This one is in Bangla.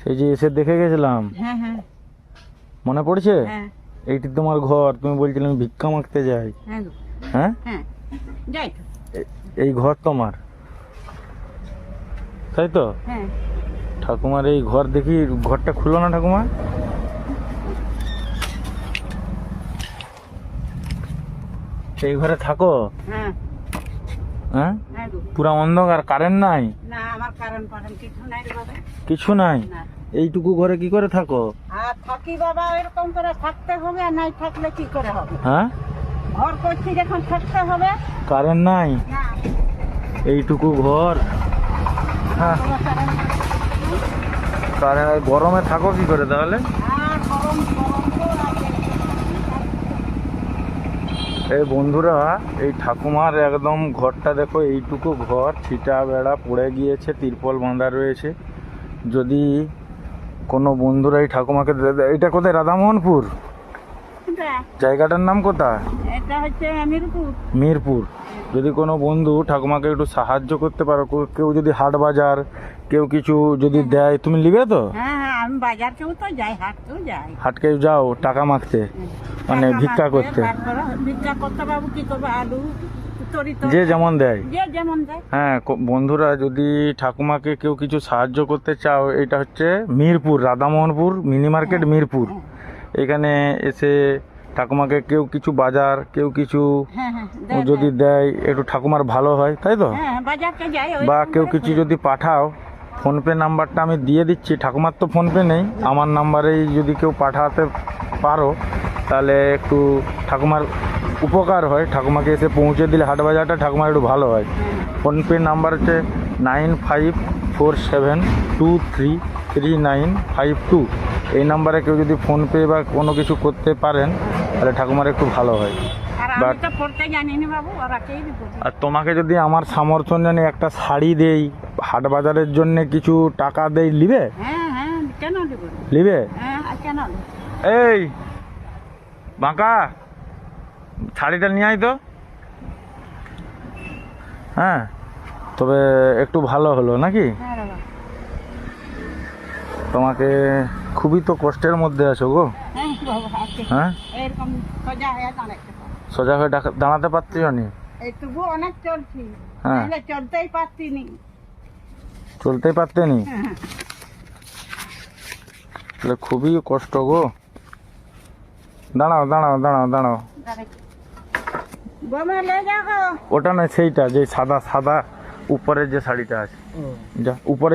সেই যে এসে দেখে গেছিলাম। হ্যাঁ হ্যাঁ। মনে পড়ছে? হ্যাঁ। এইটি তোমার ঘর তুমি বলছিলে আমি ভিক্ষা মাখতে যাই। হ্যাঁ যাই এই ঘর তোমার। তাই তো? ঠাকুমার এই ঘর দেখি ঘরটা খুললো না ঠাকুমা? এই ঘরে থাকো। হ্যাঁ? পুরা অন্ধকার কারেন্ট নাই? না আমার কিছু নাই বাবা। কিছু নাই? এইটুকু ঘরে কি করে থাকো? আর থাকি বাবা এরকম করে থাকতে হবে আর নাই থাকলে কি করে হবে? হ্যাঁ? ঘর করছি যখন থাকতে হবে। কারেন্ট নাই? এইটুকু ঘর? হ্যাঁ। কারেন্ট গরমে থাকো কি করে তাহলে? গরম গরম তো লাগে। এই বন্ধুরা এই ঠাকুমার একদম ঘরটা দেখো এইটুকু ঘর। ছিটা বেড়া পড়ে গিয়েছে তিরপল বাঁধা রয়েছে। যদি কোনো বন্ধুরা এই ঠাকুমাকে এটা কোথায়? রাধামোহনপুর? জায়গাটার নাম কোথায়? মিরপুর। যদি কোনো বন্ধু ঠাকুমাকে একটু সাহায্য করতে পারো কেউ যদি হাট বাজার কেউ কিছু যদি দেয় তুমি নিবে তো? হ্যাঁ হ্যাঁ যাই হাটকে যাও টাকা মাখতে মানে ভিক্ষা করতে। ভিক্ষা করতে বাবু কি করবে আলু যে যেমন দেয়। হ্যাঁ বন্ধুরা যদি ঠাকুমাকে কেউ কিছু সাহায্য করতে চাও এটা হচ্ছে মিরপুর রাধামোহনপুর মিনি মার্কেট মিরপুর। এখানে এসে ঠাকুমাকে কেউ কিছু বাজার কেউ কিছু হ্যাঁ হ্যাঁ যদি দেয়। একটু ঠাকুমার ভালো হয় তাই তো? হ্যাঁ বা কেউ কিছু যদি পাঠাও ফোনপে নাম্বারটা আমি দিয়ে দিচ্ছি। ঠাকুমার তো ফোনপে নেই আমার নাম্বারেই যদি কেউ পাঠাতে পারো তাহলে একটু ঠাকুমার উপকার হয়। ঠাকুমাকে এসে পৌঁছে দিলে হাট বাজারটা ঠাকুমার একটু ভালো হয়। হ্যাঁ, ফোনপে নাম্বার হচ্ছে nine five four seven two three three nine five two. এই নাম্বারে কেউ যদি ফোনপে বা কোনো কিছু করতে পারেন তাহলে ঠাকুমার একটু ভালো হয়। আর তোমাকে যদি আমার সামর্থ্য জানি একটা শাড়ি দেই হাট বাজারের জন্য কিছু টাকা দেই লিবে হ্যাঁ হ্যাঁ? লিবে হ্যাঁ দিব? এই বাঁকা শাড়িটা নিয়ে আয় তো। হ্যাঁ তবে একটু ভালো হলো নাকি? হ্যাঁ। তোমাকে খুবই তো কষ্টের মধ্যে আছো গো। হ্যাঁ হ্যাঁ? সোজা হয়ে দাঁড়াতে হয়ে পারছিও নি? অনেক চলছি। হ্যাঁ। চলতেই পারছি নি। চলতেই পারতে নি? হ্যাঁ, তাহলে খুবই কষ্ট গো। দাঁড়াও দাঁড়াও দাঁড়াও দাঁড়াও। ওটা না সেইটা যে সাদা সাদা উপরের যে শাড়িটা আছে। যা উপরে